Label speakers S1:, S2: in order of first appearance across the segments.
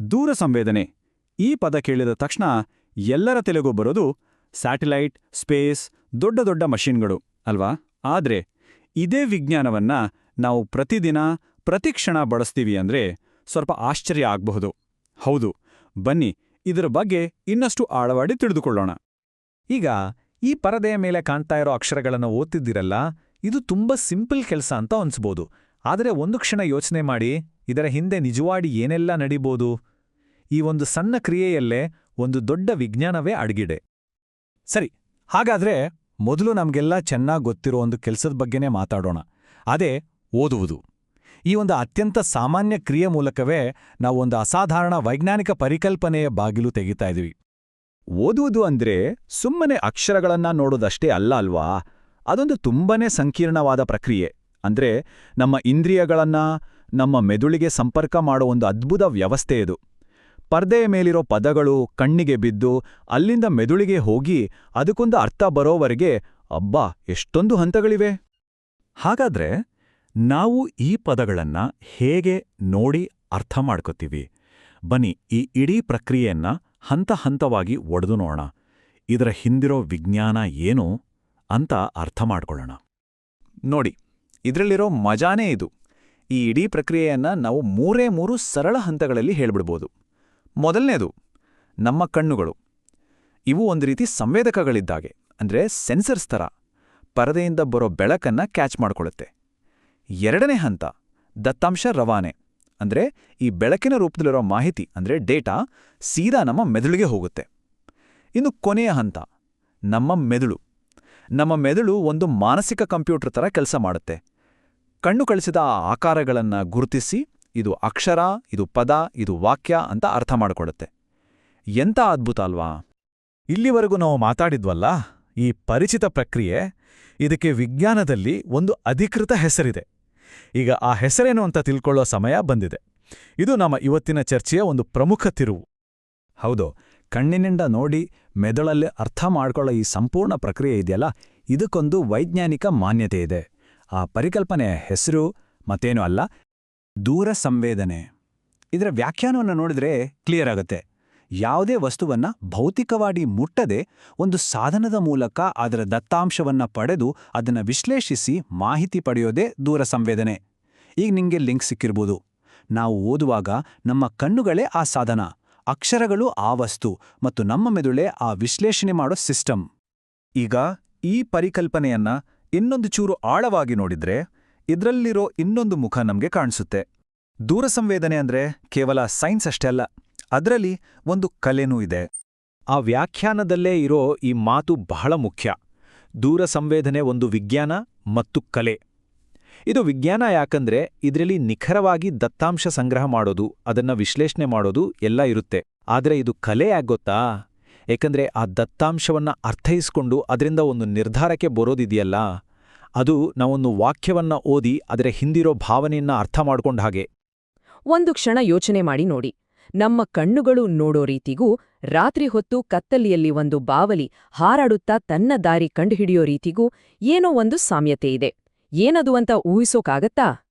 S1: ದೂರ ಸಂವೇದನೆ. ಈ ಪದ ಕೇಳಿದ ತಕ್ಷಣ ಎಲ್ಲರ ತೆಲೆಗೂ ಬರೋದು ಸ್ಯಾಟಲೈಟ್, ಸ್ಪೇಸ್, ದೊಡ್ಡ ದೊಡ್ಡ ಮಷಿನ್ಗಳು, ಅಲ್ವಾ? ಆದರೆ ಇದೇ ವಿಜ್ಞಾನವನ್ನ ನಾವು ಪ್ರತಿದಿನ ಪ್ರತಿಕ್ಷಣ ಬಳಸ್ತೀವಿ ಅಂದ್ರೆ ಸ್ವಲ್ಪ ಆಶ್ಚರ್ಯ ಆಗಬಹುದು. ಹೌದು, ಬನ್ನಿ ಇದರ ಬಗ್ಗೆ ಇನ್ನಷ್ಟು ಆಳವಾಡಿ ತಿಳಿದುಕೊಳ್ಳೋಣ.
S2: ಈಗ ಈ ಪರದೆಯ ಮೇಲೆ ಕಾಣ್ತಾ ಇರೋ ಅಕ್ಷರಗಳನ್ನು ಓದ್ತಿದ್ದೀರಲ್ಲ, ಇದು ತುಂಬಾ ಸಿಂಪಲ್ ಕೆಲಸ ಅಂತ ಅನ್ಸ್ಬೋದು. ಆದರೆ ಒಂದು ಕ್ಷಣ ಯೋಚನೆ ಮಾಡಿ. ಇದರ ಹಿಂದೆ ನಿಜವಾಡಿ ಏನೆಲ್ಲ ನಡಿಬೋದು? ಈ ಒಂದು ಸಣ್ಣ ಕ್ರಿಯೆಯಲ್ಲೇ ಒಂದು ದೊಡ್ಡ ವಿಜ್ಞಾನವೇ ಅಡಗಿಡೆ
S3: ಸರಿ, ಹಾಗಾದ್ರೆ ಮೊದಲು ನಮಗೆಲ್ಲ ಚೆನ್ನಾಗ್ ಗೊತ್ತಿರೋ ಒಂದು ಕೆಲಸದ ಬಗ್ಗೆನೇ ಮಾತಾಡೋಣ. ಅದೇ ಓದುವುದು. ಈ ಒಂದು ಅತ್ಯಂತ ಸಾಮಾನ್ಯ ಕ್ರಿಯೆ ಮೂಲಕವೇ ನಾವು ಒಂದು ಅಸಾಧಾರಣ ವೈಜ್ಞಾನಿಕ ಪರಿಕಲ್ಪನೆಯ ಬಾಗಿಲು ತೆಗಿತಾ ಇದೀವಿ.
S1: ಓದುವುದು ಅಂದ್ರೆ ಸುಮ್ಮನೆ ಅಕ್ಷರಗಳನ್ನ ನೋಡೋದಷ್ಟೇ ಅಲ್ಲ ಅಲ್ವಾ? ಅದೊಂದು ತುಂಬನೇ ಸಂಕೀರ್ಣವಾದ ಪ್ರಕ್ರಿಯೆ. ಅಂದ್ರೆ ನಮ್ಮ ಇಂದ್ರಿಯಗಳನ್ನ ನಮ್ಮ ಮೆದುಳಿಗೆ ಸಂಪರ್ಕ ಮಾಡೋ ಒಂದು ಅದ್ಭುತ ವ್ಯವಸ್ಥೆ ಇದು. ಪರ್ದೆಯ ಮೇಲಿರೋ ಪದಗಳು ಕಣ್ಣಿಗೆ ಬಿದ್ದು ಅಲ್ಲಿಂದ ಮೆದುಳಿಗೆ ಹೋಗಿ ಅದಕ್ಕೊಂದು ಅರ್ಥ ಬರೋವರೆಗೆ ಅಬ್ಬಾ, ಎಷ್ಟೊಂದು ಹಂತಗಳಿವೆ.
S3: ಹಾಗಾದ್ರೆ ನಾವು ಈ ಪದಗಳನ್ನ ಹೇಗೆ ನೋಡಿ ಅರ್ಥ ಮಾಡ್ಕೋತೀವಿ? ಬನ್ನಿ, ಈ ಇಡೀ ಪ್ರಕ್ರಿಯೆಯನ್ನ ಹಂತ ಹಂತವಾಗಿ ಒಡೆದು ನೋಡೋಣ. ಇದರ ಹಿಂದಿರೋ ವಿಜ್ಞಾನ ಏನು ಅಂತ ಅರ್ಥ ಮಾಡ್ಕೊಳ್ಳೋಣ.
S1: ನೋಡಿ, ಇದರಲ್ಲಿರೋ ಮಜಾನೇ ಇದು. ಈ ಇಡೀ ಪ್ರಕ್ರಿಯೆಯನ್ನ ನಾವು ಮೂರೇ ಮೂರು ಸರಳ ಹಂತಗಳಲ್ಲಿ ಹೇಳ್ಬಿಡ್ಬೋದು. ಮೊದಲನೇದು, ನಮ್ಮ ಕಣ್ಣುಗಳು. ಇವು ಒಂದು ರೀತಿ ಸಂವೇದಕಗಳಿದ್ದಾಗೆ, ಅಂದ್ರೆ ಸೆನ್ಸರ್ಸ್ ಥರ, ಪರದೆಯಿಂದ ಬರೋ ಬೆಳಕನ್ನ ಕ್ಯಾಚ್ ಮಾಡಿಕೊಳ್ಳುತ್ತೆ ಎರಡನೇ ಹಂತ, ದತ್ತಾಂಶ ರವಾನೆ, ಅಂದ್ರೆ ಈ ಬೆಳಕಿನ ರೂಪದಲ್ಲಿರೋ ಮಾಹಿತಿ, ಅಂದ್ರೆ ಡೇಟಾ, ಸೀದಾ ನಮ್ಮ ಮೆದುಳಿಗೆ ಹೋಗುತ್ತೆ. ಇನ್ನು ಕೊನೆಯ ಹಂತ, ನಮ್ಮ ಮೆದುಳು. ನಮ್ಮ ಮೆದುಳು ಒಂದು ಮಾನಸಿಕ ಕಂಪ್ಯೂಟರ್ ಥರ ಕೆಲಸ ಮಾಡುತ್ತೆ. ಕಣ್ಣು ಕಳಿಸಿದ ಆ ಆಕಾರಗಳನ್ನು ಗುರುತಿಸಿ, ಇದು ಅಕ್ಷರ, ಇದು ಪದ, ಇದು ವಾಕ್ಯ ಅಂತ ಅರ್ಥ ಮಾಡಿಕೊಡುತ್ತೆ. ಎಂಥ ಅದ್ಭುತ ಅಲ್ವಾ?
S3: ಇಲ್ಲಿವರೆಗೂ ನಾವು ಮಾತಾಡಿದ್ವಲ್ಲ, ಈ ಪರಿಚಿತ ಪ್ರಕ್ರಿಯೆ ಇದಕ್ಕೆ ವಿಜ್ಞಾನದಲ್ಲಿ ಒಂದು ಅಧಿಕೃತ ಹೆಸರಿದೆ. ಈಗ ಆ ಹೆಸರೇನು ಅಂತ ತಿಳ್ಕೊಳ್ಳೋ ಸಮಯ ಬಂದಿದೆ. ಇದು ನಮ್ಮ ಇವತ್ತಿನ ಚರ್ಚೆಯ ಒಂದು ಪ್ರಮುಖ ತಿರುವು.
S1: ಹೌದು, ಕಣ್ಣಿನಿಂದ ನೋಡಿ ಮೆದುಳಲ್ಲಿ ಅರ್ಥ ಮಾಡಿಕೊಳ್ಳೋ ಈ ಸಂಪೂರ್ಣ ಪ್ರಕ್ರಿಯೆ ಇದೆಯಲ್ಲ? ಇದಕ್ಕೊಂದು ವೈಜ್ಞಾನಿಕ ಮಾನ್ಯತೆ ಇದೆ. ಆ ಪರಿಕಲ್ಪನೆಯ ಹೆಸರು ಮತ್ತೇನೂ ಅಲ್ಲ, ದೂರ ಸಂವೇದನೆ. ಇದರ ವ್ಯಾಖ್ಯಾನವನ್ನು ನೋಡಿದ್ರೆ ಕ್ಲಿಯರ್ ಆಗುತ್ತೆ. ಯಾವುದೇ ವಸ್ತುವನ್ನ ಭೌತಿಕವಾಗಿ ಮುಟ್ಟದೆ ಒಂದು ಸಾಧನದ ಮೂಲಕ ಅದರ ದತ್ತಾಂಶವನ್ನ ಪಡೆದು ಅದನ್ನ ವಿಶ್ಲೇಷಿಸಿ ಮಾಹಿತಿ ಪಡೆಯೋದೇ ದೂರ ಸಂವೇದನೆ. ಈಗ ನಿಮಗೆ ಲಿಂಕ್ ಸಿಕ್ಕಿರ್ಬೋದು. ನಾವು ಓದುವಾಗ ನಮ್ಮ ಕಣ್ಣುಗಳೇ ಆ ಸಾಧನ, ಅಕ್ಷರಗಳು ಆ ವಸ್ತು ಮತ್ತು ನಮ್ಮ ಮೆದುಳೇ ಆ ವಿಶ್ಲೇಷಣೆ ಮಾಡೋ ಸಿಸ್ಟಮ್. ಈಗ ಈ ಪರಿಕಲ್ಪನೆಯನ್ನ ಇನ್ನೊಂದು ಚೂರು ಆಳವಾಗಿ ನೋಡಿದ್ರೆ, ಇದ್ರಲ್ಲಿರೋ ಇನ್ನೊಂದು ಮುಖ ನಮ್ಗೆ ಕಾಣಿಸುತ್ತೆ. ದೂರ ಸಂವೇದನೆ ಅಂದ್ರೆ ಕೇವಲ ಸೈನ್ಸ್ ಅಷ್ಟೇ ಅಲ್ಲ, ಅದರಲ್ಲಿ ಒಂದು ಕಲೆನೂ ಇದೆ.
S2: ಆ ವ್ಯಾಖ್ಯಾನದಲ್ಲೇ ಇರೋ ಈ ಮಾತು ಬಹಳ ಮುಖ್ಯ. ದೂರ ಸಂವೇದನೆ ಒಂದು ವಿಜ್ಞಾನ ಮತ್ತು ಕಲೆ. ಇದು ವಿಜ್ಞಾನ ಯಾಕಂದ್ರೆ ಇದರಲ್ಲಿ ನಿಖರವಾಗಿ ದತ್ತಾಂಶ ಸಂಗ್ರಹ ಮಾಡೋದು, ಅದನ್ನ ವಿಶ್ಲೇಷಣೆ ಮಾಡೋದು ಎಲ್ಲ ಇರುತ್ತೆ. ಆದರೆ ಇದು ಕಲೆ ಗೊತ್ತಾ? ಏಕೆಂದ್ರೆ ಆ ದತ್ತಾಂಶವನ್ನ ಅರ್ಥೈಸ್ಕೊಂಡು ಅದರಿಂದ ಒಂದು ನಿರ್ಧಾರಕ್ಕೆ ಬರೋದಿದೆಯಲ್ಲ? ಅದು ನಾವೊಂದು ವಾಕ್ಯವನ್ನ ಓದಿ ಅದರ ಹಿಂದಿರೋ ಭಾವನೆಯನ್ನ ಅರ್ಥ ಮಾಡ್ಕೊಂಡ ಹಾಗೆ.
S4: ಒಂದು ಕ್ಷಣ ಯೋಚನೆ ಮಾಡಿ ನೋಡಿ. ನಮ್ಮ ಕಣ್ಣುಗಳು ನೋಡೋ ರೀತಿಗೂ, ರಾತ್ರಿ ಹೊತ್ತು ಕತ್ತಲಿಯಲ್ಲಿ ಒಂದು ಬಾವಲಿ ಹಾರಾಡುತ್ತಾ ತನ್ನ ದಾರಿ ಕಂಡುಹಿಡಿಯೋ ರೀತಿಗೂ ಏನೋ ಒಂದು ಸಾಮ್ಯತೆ ಇದೆ. ಏನದು ಅಂತ ಊಹಿಸೋಕಾಗತ್ತಾ?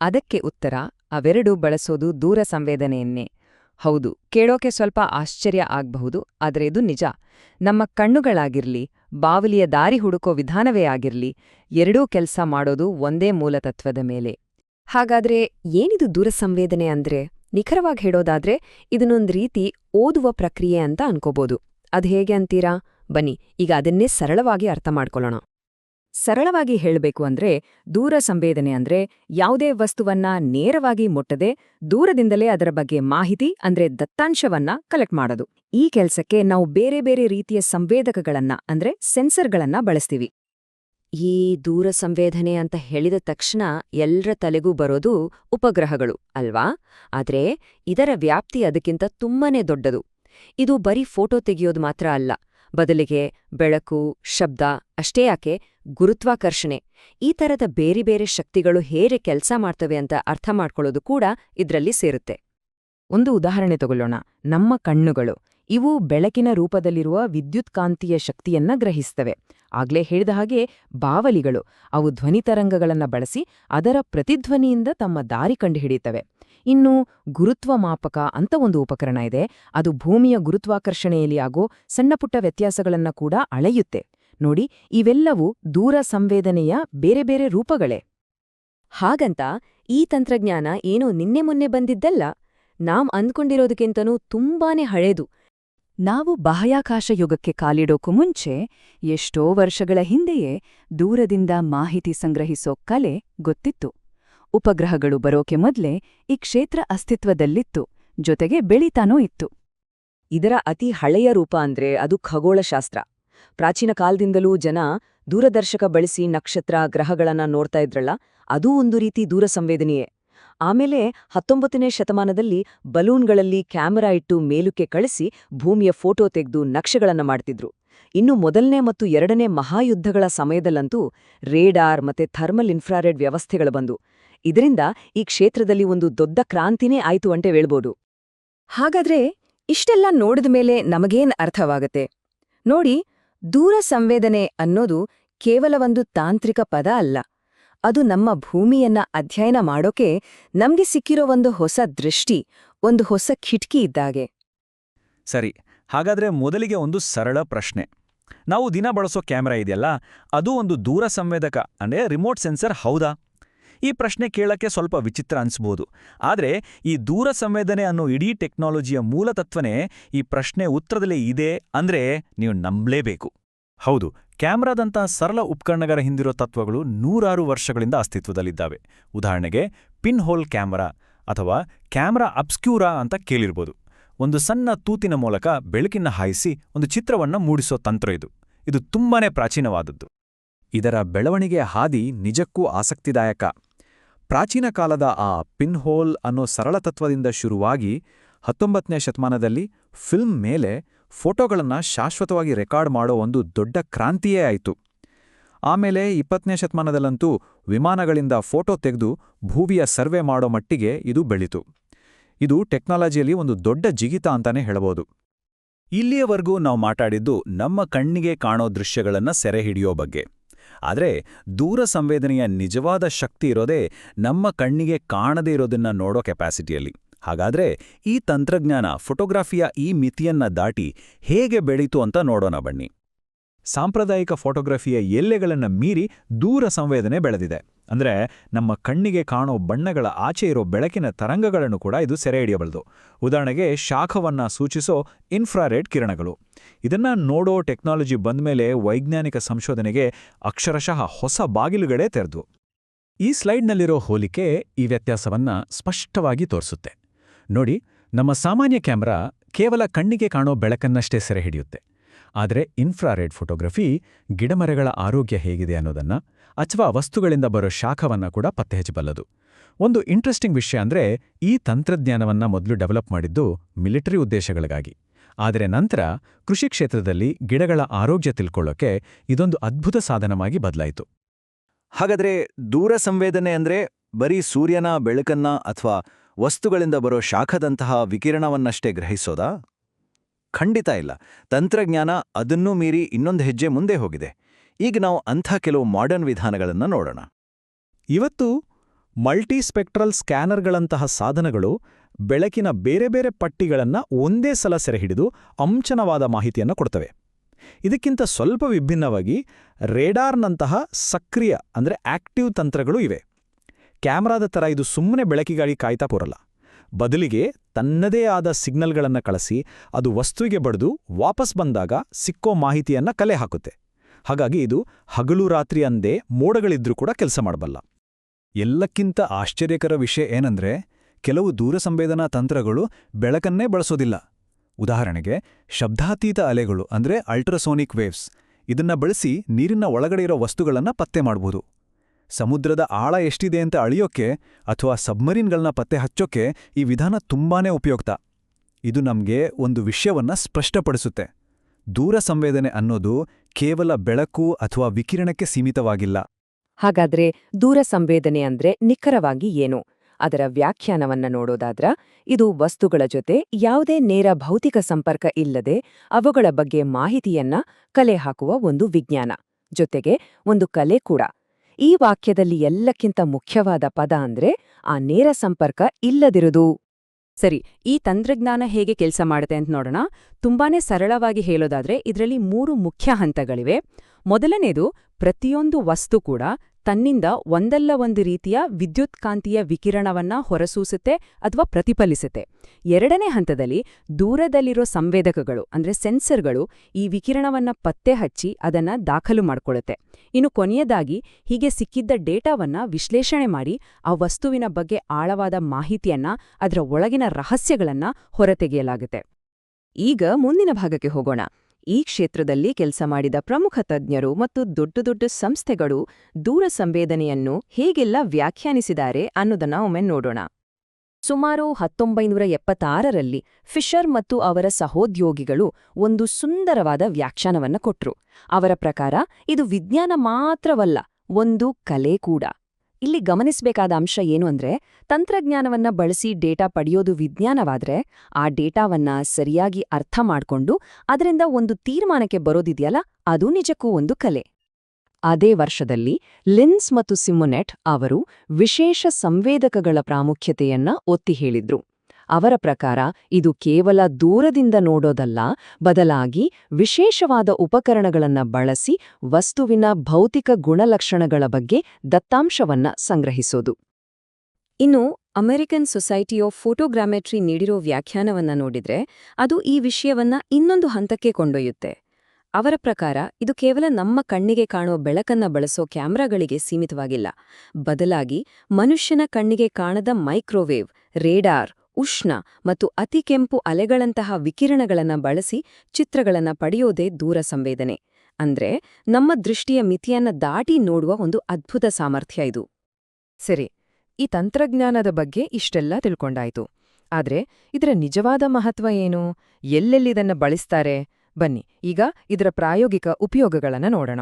S4: ಅದಕ್ಕೆ ಉತ್ತರ, ಅವೆರಡೂ ಬಳಸೋದು ದೂರ ಸಂವೇದನೆಯನ್ನೇ. ಹೌದು, ಕೇಳೋಕೆ ಸ್ವಲ್ಪ ಆಶ್ಚರ್ಯ ಆಗ್ಬಹುದು, ಆದರೆ ಇದು ನಿಜ. ನಮ್ಮ ಕಣ್ಣುಗಳಾಗಿರ್ಲಿ, ಬಾವಲಿಯ ದಾರಿ ಹುಡುಕೋ ವಿಧಾನವೇ ಆಗಿರ್ಲಿ, ಎರಡೂ ಕೆಲಸ ಮಾಡೋದು ಒಂದೇ ಮೂಲತತ್ವದ ಮೇಲೆ. ಹಾಗಾದ್ರೆ ಏನಿದು ದೂರ ಸಂವೇದನೆ ಅಂದ್ರೆ? ನಿಖರವಾಗಿ ಹೇಳೋದಾದ್ರೆ ಇದನ್ನೊಂದು ರೀತಿ ಓದುವ ಪ್ರಕ್ರಿಯೆ ಅಂತ ಅನ್ಕೋಬೋದು. ಅದು ಹೇಗೆ ಅಂತೀರಾ? ಬನ್ನಿ, ಈಗ ಅದನ್ನೇ ಸರಳವಾಗಿ ಅರ್ಥ ಮಾಡ್ಕೊಳ್ಳೋಣ. ಸರಳವಾಗಿ ಹೇಳಬೇಕು ಅಂದ್ರೆ ದೂರ ಸಂವೇದನೆ ಅಂದ್ರೆ ಯಾವುದೇ ವಸ್ತುವನ್ನ ನೇರವಾಗಿ ಮುಟ್ಟದೆ ದೂರದಿಂದಲೇ ಅದರ ಬಗ್ಗೆ ಮಾಹಿತಿ ಅಂದ್ರೆ ದತ್ತಾಂಶವನ್ನ ಕಲೆಕ್ಟ್ ಮಾಡೋದು. ಈ ಕೆಲ್ಸಕ್ಕೆ ನಾವು ಬೇರೆ ಬೇರೆ ರೀತಿಯ ಸಂವೇದಕಗಳನ್ನ ಅಂದ್ರೆ ಸೆನ್ಸರ್ಗಳನ್ನ ಬಳಸ್ತೀವಿ. ಈ ದೂರ ಸಂವೇದನೆ ಅಂತ ಹೇಳಿದ ತಕ್ಷಣ ಎಲ್ರ ತಲೆಗೂ ಬರೋದು ಉಪಗ್ರಹಗಳು, ಅಲ್ವಾ? ಆದ್ರೆ ಇದರ ವ್ಯಾಪ್ತಿ ಅದಕ್ಕಿಂತ ತುಂಬಾನೇ ದೊಡ್ಡದು. ಇದು ಬರೀ ಫೋಟೋ ತೆಗೆಯೋದು ಮಾತ್ರ ಅಲ್ಲ. ಬದಲಿಗೆ ಬೆಳಕು, ಶಬ್ದ ಅಷ್ಟೇ ಯಾಕೆ? ಗುರುತ್ವಾಕರ್ಷಣೆ. ಈ ಥರದ ಬೇರೆ ಬೇರೆ ಶಕ್ತಿಗಳು ಹೇಗೆ ಕೆಲಸ ಮಾಡ್ತವೆ ಅಂತ ಅರ್ಥ ಮಾಡ್ಕೊಳ್ಳೋದು ಕೂಡ ಇದರಲ್ಲಿ ಸೇರುತ್ತೆ. ಒಂದು ಉದಾಹರಣೆ ತಗೊಳ್ಳೋಣ. ನಮ್ಮ ಕಣ್ಣುಗಳು. ಇವು ಬೆಳಕಿನ ರೂಪದಲ್ಲಿರುವ ವಿದ್ಯುತ್ಕಾಂತೀಯ ಶಕ್ತಿಯನ್ನ ಗ್ರಹಿಸ್ತವೆ. ಆಗ್ಲೇ ಹೇಳಿದ ಹಾಗೆ ಬಾವಲಿಗಳು. ಅವು ಧ್ವನಿತರಂಗಗಳನ್ನ ಬಳಸಿ ಅದರ ಪ್ರತಿಧ್ವನಿಯಿಂದ ತಮ್ಮ ದಾರಿ ಕಂಡುಹಿಡಿಯುತ್ತವೆ. ಇನ್ನು ಗುರುತ್ವ ಮಾಪಕ ಅಂತ ಒಂದು ಉಪಕರಣ ಇದೆ. ಅದು ಭೂಮಿಯ ಗುರುತ್ವಾಕರ್ಷಣೆಯಲ್ಲಿ ಆಗೋ ಸಣ್ಣಪುಟ್ಟ ವ್ಯತ್ಯಾಸಗಳನ್ನ ಕೂಡ ಅಳೆಯುತ್ತೆ. ನೋಡಿ, ಇವೆಲ್ಲವೂ ದೂರ ಸಂವೇದನೆಯ ಬೇರೆ ಬೇರೆ ರೂಪಗಳೇ. ಹಾಗಂತ ಈ ತಂತ್ರಜ್ಞಾನ ಏನೋ ನಿನ್ನೆ ಮೊನ್ನೆ ಬಂದಿದ್ದಲ್ಲ. ನಾವ್ ಅಂದ್ಕೊಂಡಿರೋದಕ್ಕಿಂತನೂ ತುಂಬಾನೇ ಹಳೇದು. ನಾವು ಬಾಹ್ಯಾಕಾಶ ಯುಗಕ್ಕೆ ಕಾಲಿಡೋಕು ಮುಂಚೆ ಎಷ್ಟೋ ವರ್ಷಗಳ ಹಿಂದೆಯೇ ದೂರದಿಂದ ಮಾಹಿತಿ ಸಂಗ್ರಹಿಸೋ ಕಲೆ ಗೊತ್ತಿತ್ತು. ಉಪಗ್ರಹಗಳು ಬರೋಕೆ ಮೊದ್ಲೇ ಈ ಕ್ಷೇತ್ರ ಅಸ್ತಿತ್ವದಲ್ಲಿತ್ತು, ಜೊತೆಗೆ ಬೆಳೀತಾನೂ ಇತ್ತು. ಇದರ ಅತಿ ಹಳೆಯ ರೂಪ ಅಂದ್ರೆ ಅದು ಖಗೋಳಶಾಸ್ತ್ರ. ಪ್ರಾಚೀನ ಕಾಲದಿಂದಲೂ ಜನ ದೂರದರ್ಶಕ ಬಳಸಿ ನಕ್ಷತ್ರ ಗ್ರಹಗಳನ್ನ ನೋಡ್ತಾ ಇದ್ರಲ್ಲ, ಅದೂ ಒಂದು ರೀತಿ ದೂರ ಸಂವೇದನೆಯೇ ಆಮೇಲೆ ಹತ್ತೊಂಬತ್ತನೇ ಶತಮಾನದಲ್ಲಿ ಬಲೂನ್ಗಳಲ್ಲಿ ಕ್ಯಾಮೆರಾ ಇಟ್ಟು ಮೇಲುಕ್ಕೆ ಕಳಿಸಿ ಭೂಮಿಯ ಫೋಟೋ ತೆಗೆದು ನಕ್ಷೆಗಳನ್ನ ಮಾಡ್ತಿದ್ರು. ಇನ್ನು ಮೊದಲನೇ ಮತ್ತು ಎರಡನೇ ಮಹಾಯುದ್ಧಗಳ ಸಮಯದಲ್ಲಂತೂ ರೇಡಾರ್ ಮತ್ತೆ ಥರ್ಮಲ್ ಇನ್ಫ್ರಾರೆಡ್ ವ್ಯವಸ್ಥೆಗಳು ಬಂದು ಇದರಿಂದ ಈ ಕ್ಷೇತ್ರದಲ್ಲಿ ಒಂದು ದೊಡ್ಡ ಕ್ರಾಂತಿನೇ ಆಯ್ತು ಅಂತ ಹೇಳ್ಬೋದು. ಹಾಗಾದ್ರೆ ಇಷ್ಟೆಲ್ಲ ನೋಡಿದ ಮೇಲೆ ನಮಗೇನ್ ಅರ್ಥವಾಗತ್ತೆ? ನೋಡಿ, ದೂರ ಸಂವೇದನೆ ಅನ್ನೋದು ಕೇವಲ ಒಂದು ತಾಂತ್ರಿಕ ಪದ ಅಲ್ಲ. ಅದು ನಮ್ಮ ಭೂಮಿಯನ್ನ ಅಧ್ಯಯನ ಮಾಡೋಕೆ ನಮ್ಗೆ ಸಿಕ್ಕಿರೋ ಒಂದು ಹೊಸ ದೃಷ್ಟಿ, ಒಂದು ಹೊಸ ಕಿಟಕಿ ಇದ್ದಾಗೆ.
S2: ಸರಿ, ಹಾಗಾದ್ರೆ ಮೊದಲಿಗೆ ಒಂದು ಸರಳ ಪ್ರಶ್ನೆ. ನಾವು ದಿನ ಬಳಸೋ ಕ್ಯಾಮೆರಾ ಇದೆಯಲ್ಲ, ಅದು ಒಂದು ದೂರ ಸಂವೇದಕ, ಅಂದ್ರೆ ರಿಮೋಟ್ ಸೆನ್ಸರ್ ಹೌದಾ? ಈ ಪ್ರಶ್ನೆ ಕೇಳಕ್ಕೆ ಸ್ವಲ್ಪ ವಿಚಿತ್ರ ಅನಿಸ್ಬೋದು. ಆದರೆ ಈ ದೂರ ಸಂವೇದನೆ ಅನ್ನೋ ಇಡೀ ಟೆಕ್ನಾಲಜಿಯ ಮೂಲ ತತ್ವನೇ ಈ ಪ್ರಶ್ನೆ ಉತ್ತರದಲ್ಲಿ ಇದೆ ಅಂದ್ರೆ ನೀವು ನಂಬಲೇಬೇಕು. ಹೌದು ಕ್ಯಾಮ್ರಾದಂತಹ ಸರಳ ಉಪಕರಣಗಳ ಹಿಂದಿರೋ ತತ್ವಗಳು ನೂರಾರು ವರ್ಷಗಳಿಂದ ಅಸ್ತಿತ್ವದಲ್ಲಿದ್ದಾವೆ. ಉದಾಹರಣೆಗೆ ಪಿನ್ ಹೋಲ್ ಕ್ಯಾಮರಾ ಅಥವಾ ಕ್ಯಾಮ್ರಾ ಅಬ್ಸ್ಕ್ಯೂರಾ ಅಂತ ಕೇಳಿರ್ಬೋದು. ಒಂದು ಸಣ್ಣ ತೂತಿನ ಮೂಲಕ ಬೆಳಕಿನ ಹಾಯಿಸಿ ಒಂದು ಚಿತ್ರವನ್ನ ಮೂಡಿಸೋ ತಂತ್ರ ಇದು. ಇದು ತುಂಬಾನೇ ಪ್ರಾಚೀನವಾದದ್ದು.
S1: ಇದರ ಬೆಳವಣಿಗೆಯ ಹಾದಿ ನಿಜಕ್ಕೂ ಆಸಕ್ತಿದಾಯಕ. ಪ್ರಾಚೀನ ಕಾಲದ ಆ ಪಿನ್ಹೋಲ್ ಅನ್ನೋ ಸರಳ ತತ್ವದಿಂದ ಶುರುವಾಗಿ ಹತ್ತೊಂಬತ್ತನೇ ಶತಮಾನದಲ್ಲಿ ಫಿಲ್ಮ್ ಮೇಲೆ ಫೋಟೋಗಳನ್ನು ಶಾಶ್ವತವಾಗಿ ರೆಕಾರ್ಡ್ ಮಾಡೋ ಒಂದು ದೊಡ್ಡ ಕ್ರಾಂತಿಯೇ ಆಯಿತು. ಆಮೇಲೆ ಇಪ್ಪತ್ತನೇ ಶತಮಾನದಲ್ಲಂತೂ ವಿಮಾನಗಳಿಂದ ಫೋಟೋ ತೆಗೆದು ಭೂವಿಯ ಸರ್ವೆ ಮಾಡೋ ಮಟ್ಟಿಗೆ ಇದು ಬೆಳೀತು. ಇದು ಟೆಕ್ನಾಲಜಿಯಲ್ಲಿ ಒಂದು ದೊಡ್ಡ ಜಿಗಿತ ಅಂತಾನೆ ಹೇಳಬಹುದು
S2: ಇಲ್ಲಿಯವರೆಗೂ ನಾವು ಮಾತಾಡಿದ್ದು ನಮ್ಮ ಕಣ್ಣಿಗೆ ಕಾಣೋ ದೃಶ್ಯಗಳನ್ನು ಸೆರೆ ಹಿಡಿಯೋ ಬಗ್ಗೆ. ಆದರೆ ದೂರ ಸಂವೇದನೆಯ ನಿಜವಾದ ಶಕ್ತಿ ಇರೋದೇ ನಮ್ಮ ಕಣ್ಣಿಗೆ ಕಾಣದೇ ಇರೋದನ್ನ ನೋಡೋ ಕೆಪಾಸಿಟಿಯಲ್ಲಿ. ಹಾಗಾದ್ರೆ ಈ ತಂತ್ರಜ್ಞಾನ, ಫೋಟೋಗ್ರಾಫಿಯ ಈ ಮಿತಿಯನ್ನ ದಾಟಿ ಹೇಗೆ ಬೆಳೀತು ಅಂತ ನೋಡೋಣ ಬನ್ನಿ.
S1: ಸಾಂಪ್ರದಾಯಿಕ ಫೋಟೋಗ್ರಫಿಯ ಎಲ್ಲೆಗಳನ್ನು ಮೀರಿ ದೂರ ಸಂವೇದನೆ ಬೆಳೆದಿದೆ. ಅಂದ್ರೆ ನಮ್ಮ ಕಣ್ಣಿಗೆ ಕಾಣೋ ಬಣ್ಣಗಳ ಆಚೆ ಇರೋ ಬೆಳಕಿನ ತರಂಗಗಳನ್ನು ಕೂಡ ಇದು ಸೆರೆ ಹಿಡಿಯಬಲ್ಲದು ಉದಾಹರಣೆಗೆ ಶಾಖವನ್ನ ಸೂಚಿಸೋ ಇನ್ಫ್ರಾರೆಡ್ ಕಿರಣಗಳು. ಇದನ್ನ ನೋಡೋ ಟೆಕ್ನಾಲಜಿ ಬಂದ್ಮೇಲೆ ವೈಜ್ಞಾನಿಕ ಸಂಶೋಧನೆಗೆ ಅಕ್ಷರಶಃ ಹೊಸ ಬಾಗಿಲುಗಳೇ ತೆರೆದು. ಈ ಸ್ಲೈಡ್ನಲ್ಲಿರೋ ಹೋಲಿಕೆ ಈ ವ್ಯತ್ಯಾಸವನ್ನ ಸ್ಪಷ್ಟವಾಗಿ ತೋರಿಸುತ್ತೆ. ನೋಡಿ, ನಮ್ಮ ಸಾಮಾನ್ಯ ಕ್ಯಾಮ್ರಾ ಕೇವಲ ಕಣ್ಣಿಗೆ ಕಾಣೋ ಬೆಳಕನ್ನಷ್ಟೇ ಸೆರೆ ಹಿಡಿಯುತ್ತೆ. ಆದರೆ ಇನ್ಫ್ರಾರೆಡ್ ಫೋಟೋಗ್ರಫಿ ಗಿಡಮರಗಳ ಆರೋಗ್ಯ ಹೇಗಿದೆ ಅನ್ನೋದನ್ನ ಅಥವಾ ವಸ್ತುಗಳಿಂದ ಬರೋ ಶಾಖವನ್ನ ಕೂಡ ಪತ್ತೆ ಹಚ್ಚಬಲ್ಲದು ಒಂದು ಇಂಟ್ರೆಸ್ಟಿಂಗ್ ವಿಷಯ ಅಂದ್ರೆ ಈ ತಂತ್ರಜ್ಞಾನವನ್ನ ಮೊದಲು ಡೆವಲಪ್ ಮಾಡಿದ್ದು ಮಿಲಿಟರಿ ಉದ್ದೇಶಗಳಿಗಾಗಿ. ಆದರೆ ನಂತರ ಕೃಷಿ ಕ್ಷೇತ್ರದಲ್ಲಿ ಗಿಡಗಳ ಆರೋಗ್ಯ ತಿಳ್ಕೊಳ್ಳೋಕೆ ಇದೊಂದು ಅದ್ಭುತ ಸಾಧನವಾಗಿ ಬದಲಾಯಿತು.
S2: ಹಾಗಾದ್ರೆ ದೂರ ಸಂವೇದನೆ ಅಂದ್ರೆ ಬರೀ ಸೂರ್ಯನ ಬೆಳಕನ್ನ ಅಥವಾ ವಸ್ತುಗಳಿಂದ ಬರೋ ಶಾಖದಂತಹ ವಿಕಿರಣವನ್ನಷ್ಟೇ ಗ್ರಹಿಸೋದಾ? ಖಂಡಿತ ಇಲ್ಲ. ತಂತ್ರಜ್ಞಾನ ಅದನ್ನೂ ಮೀರಿ ಇನ್ನೊಂದು ಹೆಜ್ಜೆ ಮುಂದೆ ಹೋಗಿದೆ. ಈಗ ನಾವು ಅಂಥ ಕೆಲವು ಮಾಡರ್ನ್ ವಿಧಾನಗಳನ್ನು ನೋಡೋಣ.
S1: ಇವತ್ತು ಮಲ್ಟಿಸ್ಪೆಕ್ಟ್ರಲ್ ಸ್ಕ್ಯಾನರ್ಗಳಂತಹ ಸಾಧನಗಳು ಬೆಳಕಿನ ಬೇರೆ ಬೇರೆ ಪಟ್ಟಿಗಳನ್ನು ಒಂದೇ ಸಲ ಸೆರೆಹಿಡಿದು ಅಂಚನವಾದ ಮಾಹಿತಿಯನ್ನು ಕೊಡ್ತವೆ. ಇದಕ್ಕಿಂತ ಸ್ವಲ್ಪ ವಿಭಿನ್ನವಾಗಿ ರೇಡಾರ್ನಂತಹ ಸಕ್ರಿಯ ಅಂದ್ರೆ ಆಕ್ಟಿವ್ ತಂತ್ರಗಳು ಇವೆ. ಕ್ಯಾಮರಾದ ಥರ ಇದು ಸುಮ್ಮನೆ ಬೆಳಕಿಗಾಗಿ ಕಾಯ್ತಾ ಕೂರಲ್ಲ. ಬದಲಿಗೆ ತನ್ನದೇ ಆದ ಸಿಗ್ನಲ್ಗಳನ್ನು ಕಳಿಸಿ ಅದು ವಸ್ತುವಿಗೆ ಬಡಿದು ವಾಪಸ್ ಬಂದಾಗ ಸಿಕ್ಕೋ ಮಾಹಿತಿಯನ್ನ ಕಲೆ ಹಾಕುತ್ತೆ. ಹಾಗಾಗಿ ಇದು ಹಗಲು ರಾತ್ರಿ ಅಂದೇ ಮೋಡಗಳಿದ್ರೂ ಕೂಡ ಕೆಲಸ ಮಾಡಬಲ್ಲ. ಎಲ್ಲಕ್ಕಿಂತ ಆಶ್ಚರ್ಯಕರ ವಿಷಯ ಏನಂದ್ರೆ ಕೆಲವು ದೂರ ಸಂವೇದನಾ ತಂತ್ರಗಳು ಬೆಳಕನ್ನೇ ಬಳಸೋದಿಲ್ಲ. ಉದಾಹರಣೆಗೆ ಶಬ್ದಾತೀತ ಅಲೆಗಳು ಅಂದ್ರೆ ಅಲ್ಟ್ರಾಸೋನಿಕ್ ವೇವ್ಸ್. ಇದನ್ನ ಬಳಸಿ ನೀರಿನ ಒಳಗಡೆ ಇರೋ ವಸ್ತುಗಳನ್ನ ಪತ್ತೆ ಮಾಡ್ಬೋದು. ಸಮುದ್ರದ ಆಳ ಎಷ್ಟಿದೆ ಅಂತ ಅಳಿಯೋಕ್ಕೆ ಅಥವಾ ಸಬ್ಮರೀನ್ಗಳನ್ನ ಪತ್ತೆ ಹಚ್ಚೋಕ್ಕೆ ಈ ವಿಧಾನ ತುಂಬಾನೇ ಉಪಯುಕ್ತ. ಇದು ನಮ್ಗೆ ಒಂದು ವಿಷಯವನ್ನ ಸ್ಪಷ್ಟಪಡಿಸುತ್ತೆ. ದೂರ ಸಂವೇದನೆ ಅನ್ನೋದು ಕೇವಲ ಬೆಳಕು ಅಥವಾ ವಿಕಿರಣಕ್ಕೆ ಸೀಮಿತವಾಗಿಲ್ಲ.
S4: ಹಾಗಾದ್ರೆ ದೂರ ಸಂವೇದನೆ ಅಂದ್ರೆ ನಿಖರವಾಗಿ ಏನು? ಅದರ ವ್ಯಾಖ್ಯಾನವನ್ನ ನೋಡೋದಾದ್ರ ಇದು ವಸ್ತುಗಳ ಜೊತೆ ಯಾವುದೇ ನೇರ ಭೌತಿಕ ಸಂಪರ್ಕ ಇಲ್ಲದೆ ಅವುಗಳ ಬಗ್ಗೆ ಮಾಹಿತಿಯನ್ನ ಕಲೆ ಹಾಕುವ ಒಂದು ವಿಜ್ಞಾನ. ಜೊತೆಗೆ ಒಂದು ಕಲೆ ಕೂಡ. ಈ ವಾಕ್ಯದಲ್ಲಿ ಎಲ್ಲಕ್ಕಿಂತ ಮುಖ್ಯವಾದ ಪದ ಅಂದ್ರೆ ಆ ನೇರ ಸಂಪರ್ಕ ಇಲ್ಲದಿರುದು ಸರಿ, ಈ ತಂತ್ರಜ್ಞಾನ ಹೇಗೆ ಕೆಲಸ ಮಾಡುತ್ತೆ ಅಂತ ನೋಡೋಣ. ತುಂಬಾನೇ ಸರಳವಾಗಿ ಹೇಳೋದಾದ್ರೆ ಇದರಲ್ಲಿ ಮೂರು ಮುಖ್ಯ ಹಂತಗಳಿವೆ. ಮೊದಲನೇದು, ಪ್ರತಿಯೊಂದು ವಸ್ತು ಕೂಡ ತನ್ನಿಂದ ಒಂದಲ್ಲ ಒಂದು ರೀತಿಯ ವಿದ್ಯುತ್ಕಾಂತೀಯ ವಿಕಿರಣವನ್ನ ಹೊರಸೂಸುತ್ತೆ ಅಥವಾ ಪ್ರತಿಫಲಿಸುತ್ತೆ. ಎರಡನೇ ಹಂತದಲ್ಲಿ ದೂರದಲ್ಲಿರೋ ಸಂವೇದಕಗಳು, ಅಂದ್ರೆ ಸೆನ್ಸರ್ಗಳು ಈ ವಿಕಿರಣವನ್ನ ಪತ್ತೆ ಹಚ್ಚಿ ಅದನ್ನ ದಾಖಲು ಮಾಡಿಕೊಳ್ಳುತ್ತೆ ಇನ್ನು ಕೊನೆಯದಾಗಿ ಹೀಗೆ ಸಿಕ್ಕಿದ್ದ ಡೇಟಾವನ್ನ ವಿಶ್ಲೇಷಣೆ ಮಾಡಿ ಆ ವಸ್ತುವಿನ ಬಗ್ಗೆ ಆಳವಾದ ಮಾಹಿತಿಯನ್ನ ಅದರ ಒಳಗಿನ ರಹಸ್ಯಗಳನ್ನ ಹೊರತೆಗೆಯಲಾಗುತ್ತೆ. ಈಗ ಮುಂದಿನ ಭಾಗಕ್ಕೆ ಹೋಗೋಣ. ಈ ಕ್ಷೇತ್ರದಲ್ಲಿ ಕೆಲಸ ಮಾಡಿದ ಪ್ರಮುಖ ತಜ್ಞರು ಮತ್ತು ದೊಡ್ಡ ದೊಡ್ಡ ಸಂಸ್ಥೆಗಳು ದೂರ ಸಂವೇದನೆಯನ್ನು ಹೇಗೆಲ್ಲ ವ್ಯಾಖ್ಯಾನಿಸಿದ್ದಾರೆ ಅನ್ನೋದನ್ನ ಒಮ್ಮೆ ನೋಡೋಣ. ಸುಮಾರು ಹತ್ತೊಂಬೈನೂರ ಎಪ್ಪತ್ತಾರರಲ್ಲಿ ಫಿಶರ್ ಮತ್ತು ಅವರ ಸಹೋದ್ಯೋಗಿಗಳು ಒಂದು ಸುಂದರವಾದ ವ್ಯಾಖ್ಯಾನವನ್ನ ಕೊಟ್ರು. ಅವರ ಪ್ರಕಾರ, ಇದು ವಿಜ್ಞಾನ ಮಾತ್ರವಲ್ಲ, ಒಂದು ಕಲೆ ಕೂಡ. ಇಲ್ಲಿ ಗಮನಿಸಬೇಕಾದ ಅಂಶ ಏನು ಅಂದ್ರೆ, ತಂತ್ರಜ್ಞಾನವನ್ನ ಬಳಸಿ ಡೇಟಾ ಪಡೆಯೋದು ವಿಜ್ಞಾನವಾದ್ರೆ, ಆ ಡೇಟಾವನ್ನ ಸರಿಯಾಗಿ ಅರ್ಥ ಮಾಡ್ಕೊಂಡು ಅದರಿಂದ ಒಂದು ತೀರ್ಮಾನಕ್ಕೆ ಬರೋದಿದೆಯಲ್ಲ, ಅದು ನಿಜಕ್ಕೂ ಒಂದು ಕಲೆ. ಅದೇ ವರ್ಷದಲ್ಲಿ ಲಿನ್ಸ್ ಮತ್ತು ಸಿಮೊನೆಟ್ ಅವರು ವಿಶೇಷ ಸಂವೇದಕಗಳ ಪ್ರಾಮುಖ್ಯತೆಯನ್ನ ಒತ್ತಿ ಹೇಳಿದ್ರು. ಅವರ ಪ್ರಕಾರ ಇದು ಕೇವಲ ದೂರದಿಂದ ನೋಡೋದಲ್ಲ, ಬದಲಾಗಿ ವಿಶೇಷವಾದ ಉಪಕರಣಗಳನ್ನು ಬಳಸಿ ವಸ್ತುವಿನ ಭೌತಿಕ ಗುಣಲಕ್ಷಣಗಳ ಬಗ್ಗೆ ದತ್ತಾಂಶವನ್ನ ಸಂಗ್ರಹಿಸೋದು. ಇನ್ನು, ಅಮೆರಿಕನ್ ಸೊಸೈಟಿ ಆಫ್ ಫೋಟೋಗ್ರಾಮೆಟ್ರಿ ನೀಡಿರೋ ವ್ಯಾಖ್ಯಾನವನ್ನ ನೋಡಿದ್ರೆ, ಅದು ಈ ವಿಷಯವನ್ನ ಇನ್ನೊಂದು ಹಂತಕ್ಕೆ ಕೊಂಡೊಯ್ಯುತ್ತೆ. ಅವರ ಪ್ರಕಾರ, ಇದು ಕೇವಲ ನಮ್ಮ ಕಣ್ಣಿಗೆ ಕಾಣುವ ಬೆಳಕನ್ನ ಬಳಸೋ ಕ್ಯಾಮ್ರಾಗಳಿಗೆ ಸೀಮಿತವಾಗಿಲ್ಲ. ಬದಲಾಗಿ, ಮನುಷ್ಯನ ಕಣ್ಣಿಗೆ ಕಾಣದ ಮೈಕ್ರೋವೇವ್, ರೇಡಾರ್ ಉಷ್ಣ ಮತ್ತು ಅತಿ ಕೆಂಪು ಅಲೆಗಳಂತಹ ವಿಕಿರಣಗಳನ್ನು ಬಳಸಿ ಚಿತ್ರಗಳನ್ನು ಪಡೆಯೋದೇ ದೂರ ಸಂವೇದನೆ. ಅಂದ್ರೆ ನಮ್ಮ ದೃಷ್ಟಿಯ ಮಿತಿಯನ್ನ ದಾಟಿ ನೋಡುವ ಒಂದು ಅದ್ಭುತ ಸಾಮರ್ಥ್ಯ ಇದು. ಸರಿ, ಈ ತಂತ್ರಜ್ಞಾನದ ಬಗ್ಗೆ ಇಷ್ಟೆಲ್ಲ ತಿಳ್ಕೊಂಡಾಯ್ತು. ಆದ್ರೆ ಇದರ ನಿಜವಾದ ಮಹತ್ವ ಏನು? ಎಲ್ಲೆಲ್ಲಿದನ್ನ ಬಳಸ್ತಾರೆ? ಬನ್ನಿ, ಈಗ ಇದರ ಪ್ರಾಯೋಗಿಕ ಉಪಯೋಗಗಳನ್ನು ನೋಡೋಣ.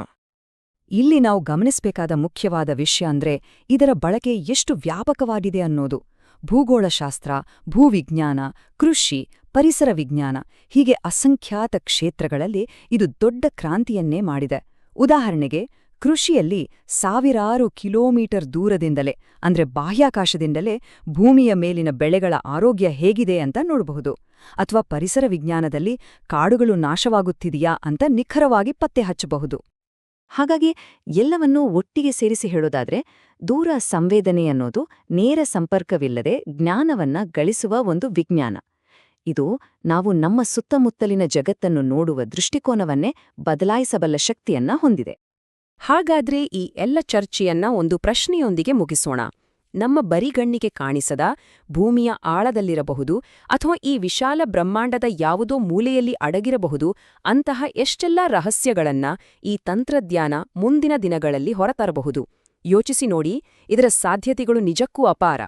S4: ಇಲ್ಲಿ ನಾವು ಗಮನಿಸಬೇಕಾದ ಮುಖ್ಯವಾದ ವಿಷಯ ಅಂದ್ರೆ ಇದರ ಬಳಕೆ ಎಷ್ಟು ವ್ಯಾಪಕವಾಗಿದೆ ಅನ್ನೋದು. ಭೂಗೋಳಶಾಸ್ತ್ರ, ಭೂವಿಜ್ಞಾನ, ಕೃಷಿ, ಪರಿಸರ ವಿಜ್ಞಾನ ಹೀಗೆ ಅಸಂಖ್ಯಾತ ಕ್ಷೇತ್ರಗಳಲ್ಲಿ ಇದು ದೊಡ್ಡ ಕ್ರಾಂತಿಯನ್ನೇ ಮಾಡಿದೆ. ಉದಾಹರಣೆಗೆ, ಕೃಷಿಯಲ್ಲಿ ಸಾವಿರಾರು ಕಿಲೋಮೀಟರ್ ದೂರದಿಂದಲೇ, ಅಂದ್ರೆ ಬಾಹ್ಯಾಕಾಶದಿಂದಲೇ ಭೂಮಿಯ ಮೇಲಿನ ಬೆಳೆಗಳ ಆರೋಗ್ಯ ಹೇಗಿದೆ ಅಂತ ನೋಡಬಹುದು. ಅಥವಾ ಪರಿಸರ ವಿಜ್ಞಾನದಲ್ಲಿ ಕಾಡುಗಳು ನಾಶವಾಗುತ್ತಿದೆಯಾ ಅಂತ ನಿಖರವಾಗಿ ಪತ್ತೆ ಹಚ್ಚಬಹುದು. ಹಾಗಾಗಿ ಎಲ್ಲವನ್ನೂ ಒಟ್ಟಿಗೆ ಸೇರಿಸಿ ಹೇಳೋದಾದ್ರೆ ದೂರ ಸಂವೇದನೆ ಅನ್ನೋದು ನೇರ ಸಂಪರ್ಕವಿಲ್ಲದೆ ಜ್ಞಾನವನ್ನ ಗಳಿಸುವ ಒಂದು ವಿಜ್ಞಾನ. ಇದು ನಾವು ನಮ್ಮ ಸುತ್ತಮುತ್ತಲಿನ ಜಗತ್ತನ್ನು ನೋಡುವ ದೃಷ್ಟಿಕೋನವನ್ನೇ ಬದಲಾಯಿಸಬಲ್ಲ ಶಕ್ತಿಯನ್ನ ಹೊಂದಿದೆ. ಹಾಗಾದ್ರೆ ಈ ಎಲ್ಲ ಚರ್ಚೆಯನ್ನ ಒಂದು ಪ್ರಶ್ನೆಯೊಂದಿಗೆ ಮುಗಿಸೋಣ. ನಮ್ಮ ಬರಿಗಣ್ಣಿಗೆ ಕಾಣಿಸದ ಭೂಮಿಯ ಆಳದಲ್ಲಿರಬಹುದು ಅಥವಾ ಈ ವಿಶಾಲ ಬ್ರಹ್ಮಾಂಡದ ಯಾವುದೋ ಮೂಲೆಯಲ್ಲಿ ಅಡಗಿರಬಹುದು, ಅಂತಹ ಎಷ್ಟೆಲ್ಲ ರಹಸ್ಯಗಳನ್ನ ಈ ತಂತ್ರಜ್ಞಾನ ಮುಂದಿನ ದಿನಗಳಲ್ಲಿ ಹೊರತರಬಹುದು. ಯೋಚಿಸಿ ನೋಡಿ, ಇದರ ಸಾಧ್ಯತೆಗಳು ನಿಜಕ್ಕೂ ಅಪಾರ.